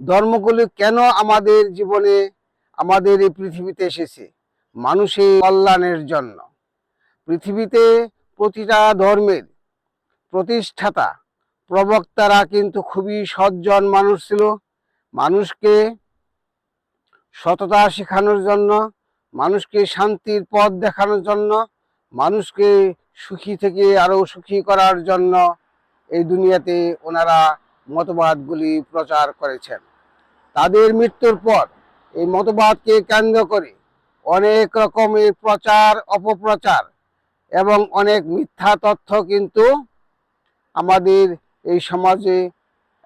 ধর্মগুলি কেন আমাদের জীবনে, আমাদের এই পৃথিবীতে এসেছে? মানুষের কল্যাণের জন্য। পৃথিবীতে প্রতিটা ধর্মের প্রতিষ্ঠাতা, প্রবক্তারা কিন্তু খুবই সজ্জন মানুষ ছিল। মানুষকে সততা শেখানোর জন্য, মানুষকে শান্তির পথ দেখানোর জন্য, মানুষকে সুখী থেকে আরও সুখী করার জন্য এই দুনিয়াতে ওনারা মতবাদগুলি প্রচার করেছেন। তাদের মৃত্যুর পর এই মতবাদকে কেন্দ্র করে অনেক রকমের প্রচার, অপপ্রচার এবং অনেক মিথ্যা তথ্য কিন্তু আমাদের এই সমাজে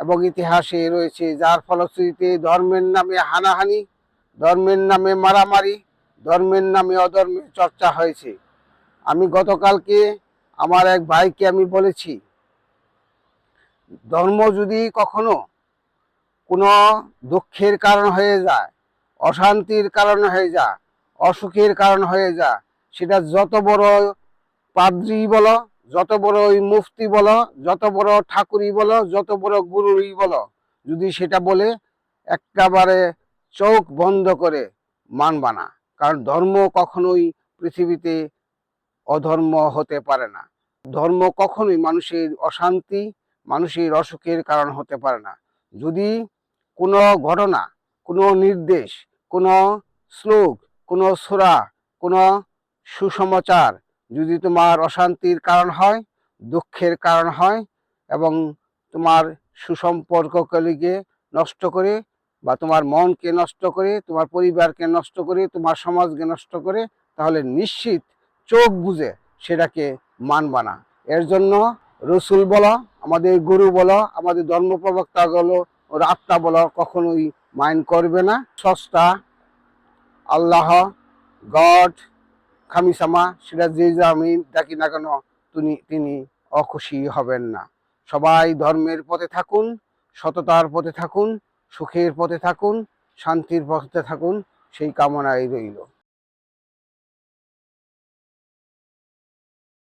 এবং ইতিহাসে রয়েছে, যার ফলশ্রুতিতে ধর্মের নামে হানাহানি, ধর্মের নামে মারামারি, ধর্মের নামে অধর্মের চর্চা হয়েছে। আমি গতকালকে আমার এক ভাইকে আমি বলেছি ধর্ম যদি কখনো কোনো দুঃখের কারণ হয়ে যায়, অশান্তির কারণ হয়ে যায়, অসুখের কারণ হয়ে যায়, সেটা যত বড় পাদ্রি বলো, যত বড় ওই মুফতি বলো, যত বড় ঠাকুরই বলো, যত বড় গুরুই বলো, যদি সেটা বলে একেবারে চোখ বন্ধ করে মানবা না। কারণ ধর্ম কখনোই পৃথিবীতে অধর্ম হতে পারে না। ধর্ম কখনোই মানুষের অশান্তি মানুষের অসুখের কারণ হতে পারে না। যদি কোনো ঘটনা, কোনো নির্দেশ, কোনো শ্লোক, কোনো সুরা, কোনো সুসমাচার যদি তোমার অশান্তির কারণ হয়, দুঃখের কারণ হয় এবং তোমার সুসম্পর্কগুলিকে নষ্ট করে বা তোমার মনকে নষ্ট করে, তোমার পরিবারকে নষ্ট করে, তোমার সমাজকে নষ্ট করে, তাহলে নিশ্চিত চোখ বুঝে সেটাকে মানবা না। এর জন্য রসুল বলো আমাদের গুরু বলো, আমাদের ধর্ম প্রবক্তা বলো, ওর আত্মা বলো, কখনোই মাইন্ড করবে না। সস্তা, আল্লাহ, গড, খামিসামা, সেটা যে যা আমি ডাকি না কেন তিনি তিনি অখুশি হবেন না। সবাই ধর্মের পথে থাকুন, সততার পথে থাকুন, সুখের পথে থাকুন, শান্তির পথে থাকুন, সেই কামনাই রইল।